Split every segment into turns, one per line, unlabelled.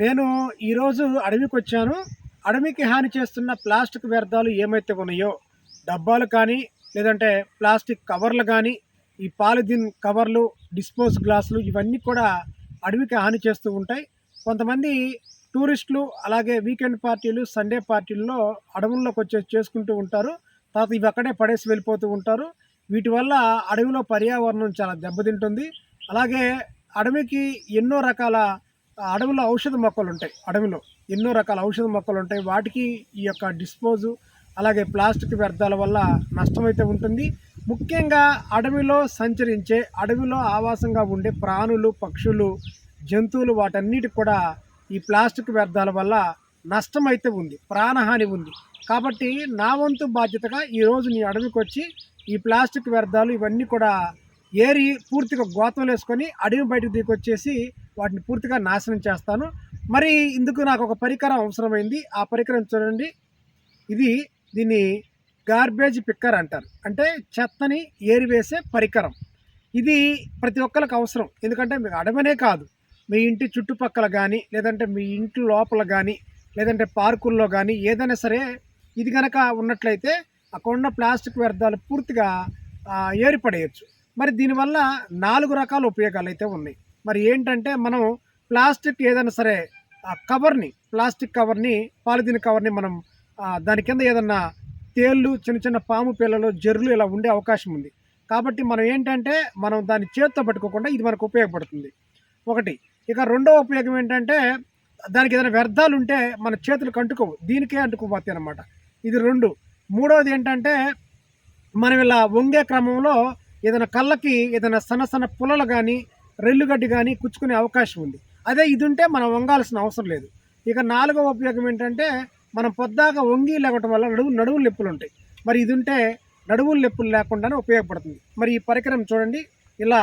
నేను ఈరోజు అడవికి వచ్చాను. అడవికి హాని చేస్తున్న ప్లాస్టిక్ వ్యర్థాలు ఏమైతే ఉన్నాయో డబ్బాలు కానీ లేదంటే ప్లాస్టిక్ కవర్లు కానీ ఈ పాలిథిన్ కవర్లు డిస్పోజ్ గ్లాసులు ఇవన్నీ కూడా అడవికి హాని చేస్తూ ఉంటాయి. కొంతమంది టూరిస్టులు అలాగే వీకెండ్ పార్టీలు సండే పార్టీల్లో అడవుల్లోకి వచ్చేసి చేసుకుంటూ ఉంటారు. తర్వాత ఇవి అక్కడే పడేసి వెళ్ళిపోతూ ఉంటారు. వీటి వల్ల అడవిలో పర్యావరణం చాలా దెబ్బతింటుంది. అలాగే అడవికి ఎన్నో రకాల అడవిలో ఔషధ మొక్కలు ఉంటాయి అడవిలో ఎన్నో రకాల ఔషధ మొక్కలు ఉంటాయి. వాటికి ఈ యొక్క డిస్పోజు అలాగే ప్లాస్టిక్ వ్యర్థాల వల్ల నష్టమైతే ఉంటుంది. ముఖ్యంగా అడవిలో సంచరించే అడవిలో ఆవాసంగా ఉండే ప్రాణులు పక్షులు జంతువులు వాటన్నిటికి కూడా ఈ ప్లాస్టిక్ వ్యర్థాల వల్ల నష్టం అయితే ఉంది ప్రాణహాని ఉంది. కాబట్టి నా వంతు బాధ్యతగా ఈరోజు నీ అడవికి వచ్చి ఈ ప్లాస్టిక్ వ్యర్థాలు ఇవన్నీ కూడా ఏరి పూర్తిగా గోతం వేసుకొని అడవి బయటకు దిగొచ్చేసి వాటిని పూర్తిగా నాశనం చేస్తాను. మరి ఇందుకు నాకు ఒక పరికరం అవసరమైంది. ఆ పరికరం చూడండి. ఇది దీన్ని గార్బేజ్ పిక్కర్ అంటారు. అంటే చెత్తని ఏరివేసే పరికరం. ఇది ప్రతి ఒక్కరికి అవసరం. ఎందుకంటే మీకు అడవనే కాదు. మీ ఇంటి చుట్టుపక్కల కానీ లేదంటే మీ ఇంటి లోపల కానీ లేదంటే పార్కుల్లో కానీ ఏదైనా సరే ఇది కనుక ఉన్నట్లయితే అక్కడ ఉన్న ప్లాస్టిక్ వ్యర్థాలు పూర్తిగా ఆ, ఏరిపడేయచ్చు. మరి దీనివల్ల నాలుగు రకాల ఉపయోగాలు అయితే ఉన్నాయి. మరి ఏంటంటే మనం ప్లాస్టిక్ ఏదైనా సరే ఆ కవర్ని ప్లాస్టిక్ కవర్ని పాలిథిన్ కవర్ని మనం దాని కింద ఏదన్నా తేళ్ళు చిన్న చిన్న పాము పిల్లలు జర్రులు ఇలా ఉండే అవకాశం ఉంది. కాబట్టి మనం ఏంటంటే మనం దాన్ని చేత్తో పట్టుకోకుండా ఇది మనకు ఉపయోగపడుతుంది. ఒకటి. ఇక రెండో ఉపయోగం ఏంటంటే దానికి ఏదైనా వ్యర్థాలు ఉంటే మన చేతులకు అంటుకోవు దీనికే అంటుకోపోతే అనమాట ఇది రెండు. మూడవది ఏంటంటే మనం ఇలా వంగే క్రమంలో ఏదైనా కళ్ళకి ఏదైనా సన్న సన్న పుల్లలు కానీ రెల్లుగడ్డి కానీ కుచ్చుకునే అవకాశం ఉంది. అదే ఇది ఉంటే మనం వంగాల్సిన అవసరం లేదు. ఇక నాలుగవ ఉపయోగం ఏంటంటే మనం పొద్దాక వంగి లేవటం వల్ల నడువు నడువులు నొప్పులు ఉంటాయి. మరి ఇది ఉంటే నడువులు నొప్పులు లేకుండానే ఉపయోగపడుతుంది. మరి ఈ పరికరం చూడండి ఇలా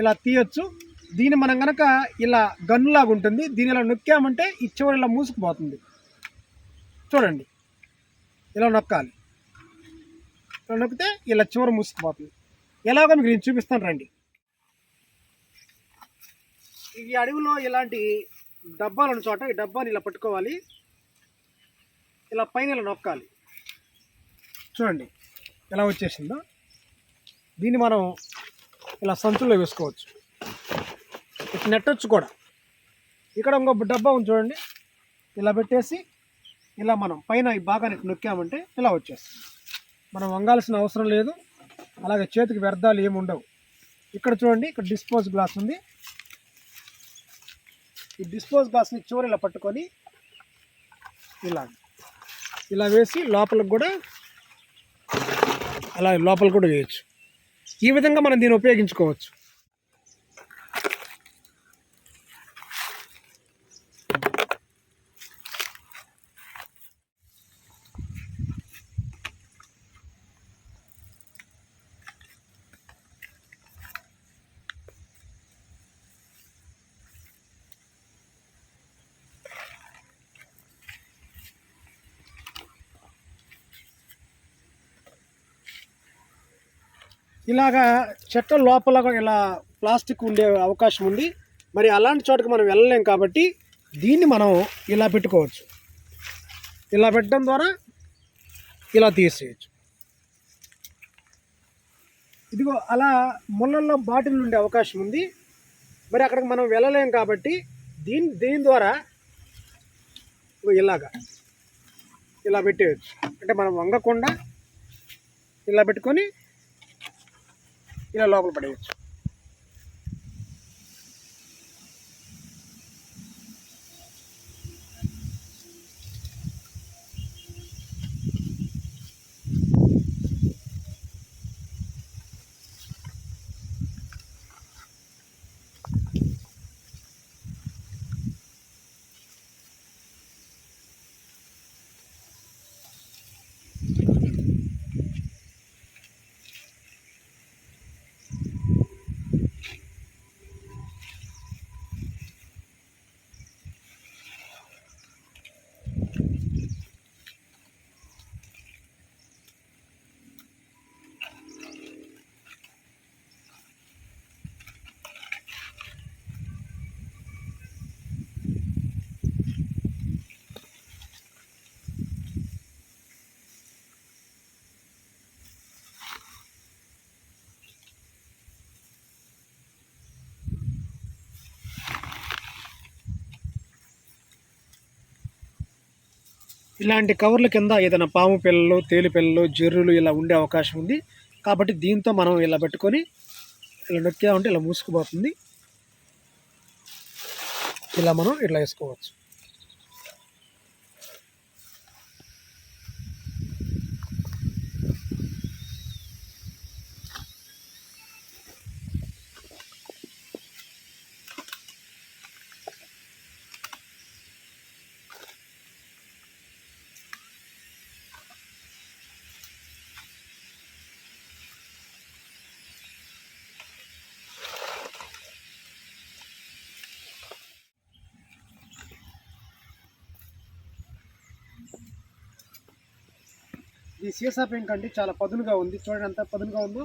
ఇలా తీయొచ్చు. దీన్ని మనం కనుక ఇలా గన్నులాగా ఉంటుంది. దీని ఇలా నొక్కామంటే ఈ చివరి ఇలా మూసుకుపోతుంది. చూడండి ఇలా నొక్కాలి. ఇలా నొక్కితే ఇలా చివరి మూసుకుపోతుంది. ఎలాగో మీకు నేను చూపిస్తాను రండి. ఈ అడవిలో ఇలాంటి డబ్బాలు ఉన్న చోట ఈ డబ్బాని ఇలా పట్టుకోవాలి. ఇలా పైన ఇలా నొక్కాలి. చూడండి ఎలా వచ్చేసిందో. దీన్ని మనం ఇలా సంచుల్లో వేసుకోవచ్చు. ఇట్లా నెట్టచ్చు కూడా. ఇక్కడ ఇంకో డబ్బా ఉంది చూడండి. ఇలా పెట్టేసి ఇలా మనం పైన ఈ భాగాన్ని నొక్కామంటే ఇలా వచ్చేస్తుంది. మనం వంగాల్సిన అవసరం లేదు. అలాగే చేతికి వ్యర్థాలు ఏమి ఉండవు. ఇక్కడ చూడండి ఇక్కడ డిస్పోజ్ గ్లాస్ ఉంది. ఈ డిస్పోజ్ గ్లాస్ని చివరి ఇలా పట్టుకొని ఇలా ఇలా వేసి లోపలికి కూడా అలా లోపల కూడా వేయచ్చు. ఈ విధంగా మనం దీన్ని ఉపయోగించుకోవచ్చు. ఇలాగా చెట్ల లోపల ఇలా ప్లాస్టిక్ ఉండే అవకాశం ఉంది. మరి అలాంటి చోటకి మనం వెళ్ళలేం కాబట్టి దీన్ని మనం ఇలా పెట్టుకోవచ్చు. ఇలా పెట్టడం ద్వారా ఇలా తీసేయచ్చు. ఇదిగో అలా ముళ్ళల్లో బాటిల్ ఉండే అవకాశం ఉంది. మరి అక్కడికి మనం వెళ్ళలేం కాబట్టి దీని దీని ద్వారా ఇలాగా ఇలా పెట్టేయచ్చు. అంటే మనం వంగకుండా ఇలా పెట్టుకొని ఇలా లోపల పడేయచ్చు. ఇలాంటి కవర్ల కింద ఏదైనా పాము పిల్లలు తేలి పిల్లలు జర్రులు ఇలా ఉండే అవకాశం ఉంది. కాబట్టి దీంతో మనం ఇలా పెట్టుకొని ఇలా నొక్కామంటే ఇలా మూసుకుపోతుంది. ఇలా మనం ఇట్లా వేసుకోవచ్చు. ఈ సీసా పెంక్ అంటే చాలా పదునుగా ఉంది. చూడండి ఎంత పదునుగా ఉందో.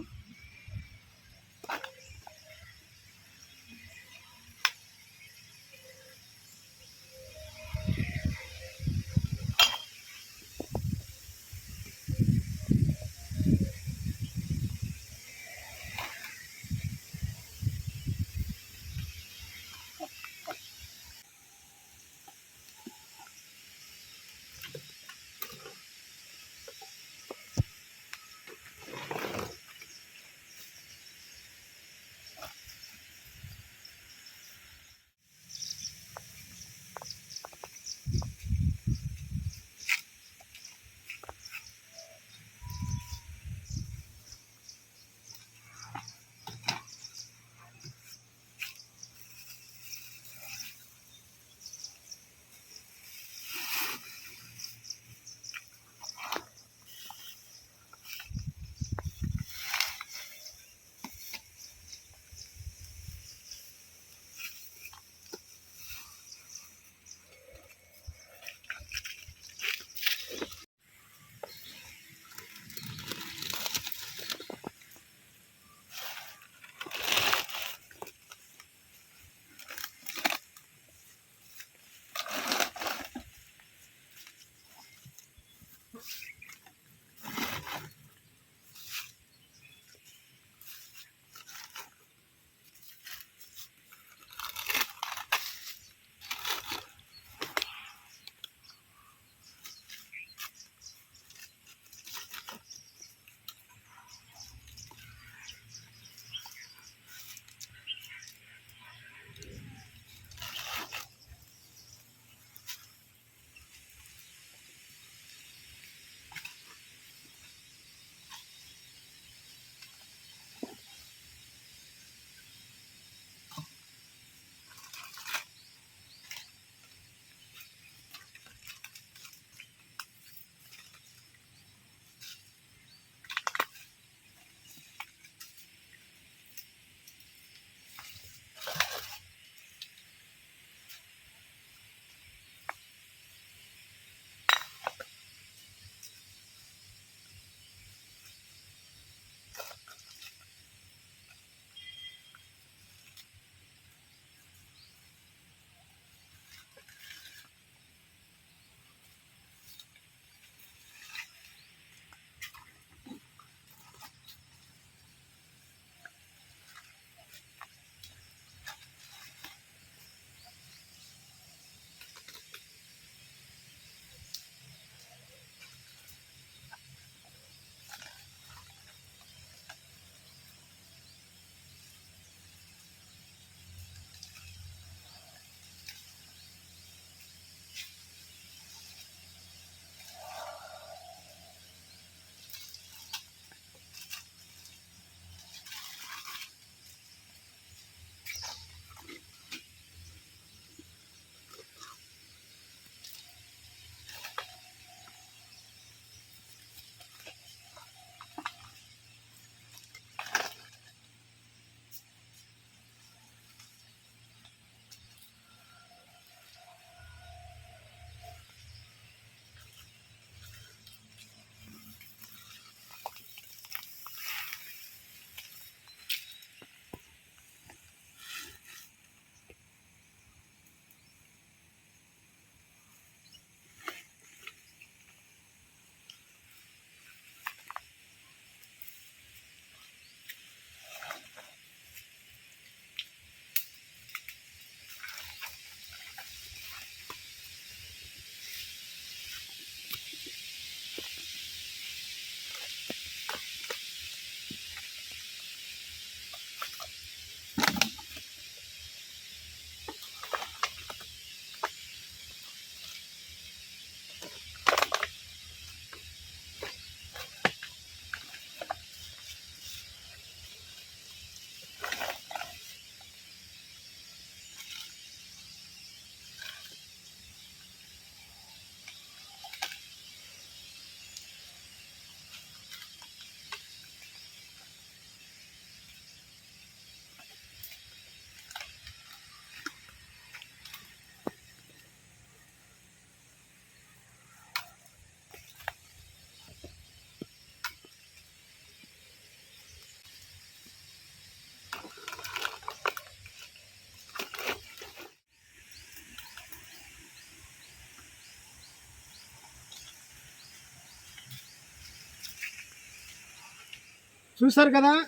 చూసారు కదా?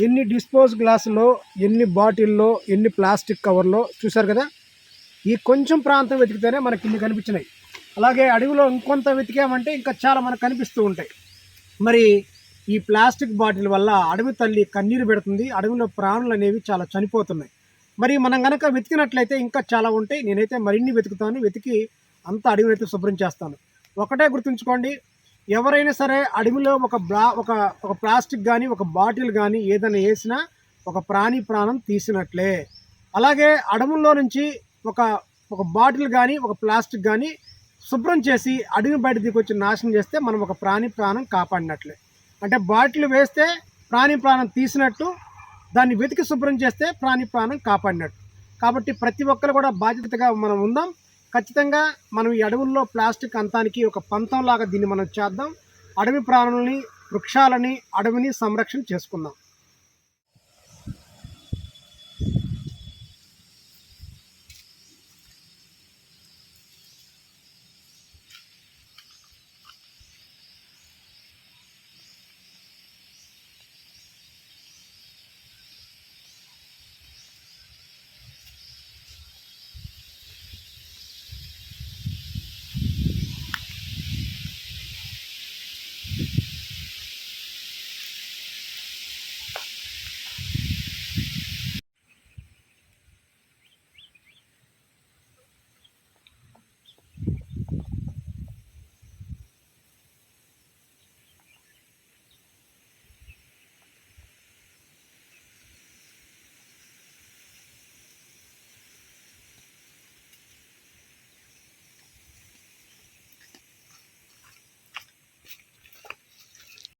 ఎన్ని డిస్పోజ్ గ్లాసులో ఎన్ని బాటిల్లో ఎన్ని ప్లాస్టిక్ కవర్లో చూసారు కదా? ఈ కొంచెం ప్రాంతం వెతికితేనే మనకి ఇన్ని కనిపించినాయి. అలాగే అడవిలో ఇంకొంత వెతికామంటే ఇంకా చాలా మనకు కనిపిస్తూ ఉంటాయి. మరి ఈ ప్లాస్టిక్ బాటిల్ వల్ల అడవి తల్లి కన్నీరు పెడుతుంది. అడవిలో ప్రాణులు అనేవి చాలా చనిపోతున్నాయి. మరి మనం కనుక వెతికినట్లయితే ఇంకా చాలా ఉంటాయి. నేనైతే మరిన్ని వెతుకుతాను. వెతికి అంత అడవిని అయితే శుభ్రం చేస్తాను. ఒకటే గుర్తుంచుకోండి. ఎవరైనా సరే అడవిలో ఒక బ్లా ఒక ఒక ప్లాస్టిక్ కానీ ఒక బాటిల్ కానీ ఏదైనా వేసినా ఒక ప్రాణి ప్రాణం తీసినట్లే. అలాగే అడవుల్లో నుంచి ఒక ఒక బాటిల్ కానీ ఒక ప్లాస్టిక్ కానీ శుభ్రం చేసి అడవి బయట దిగొచ్చి నాశనం చేస్తే మనం ఒక ప్రాణి ప్రాణం కాపాడినట్లే. అంటే బాటిల్ వేస్తే ప్రాణి ప్రాణం తీసినట్టు దాన్ని వెతికి శుభ్రం చేస్తే ప్రాణి ప్రాణం కాపాడినట్టు. కాబట్టి ప్రతి ఒక్కరు కూడా బాధ్యతగా మనం ఉందాం. ఖచ్చితంగా మనం ఈ అడవుల్లో ప్లాస్టిక్ అంతానికి ఒక పంతంలాగా దీన్ని మనం చేద్దాం. అడవి ప్రాణుల్ని వృక్షాలని అడవిని సంరక్షణ చేసుకుందాం.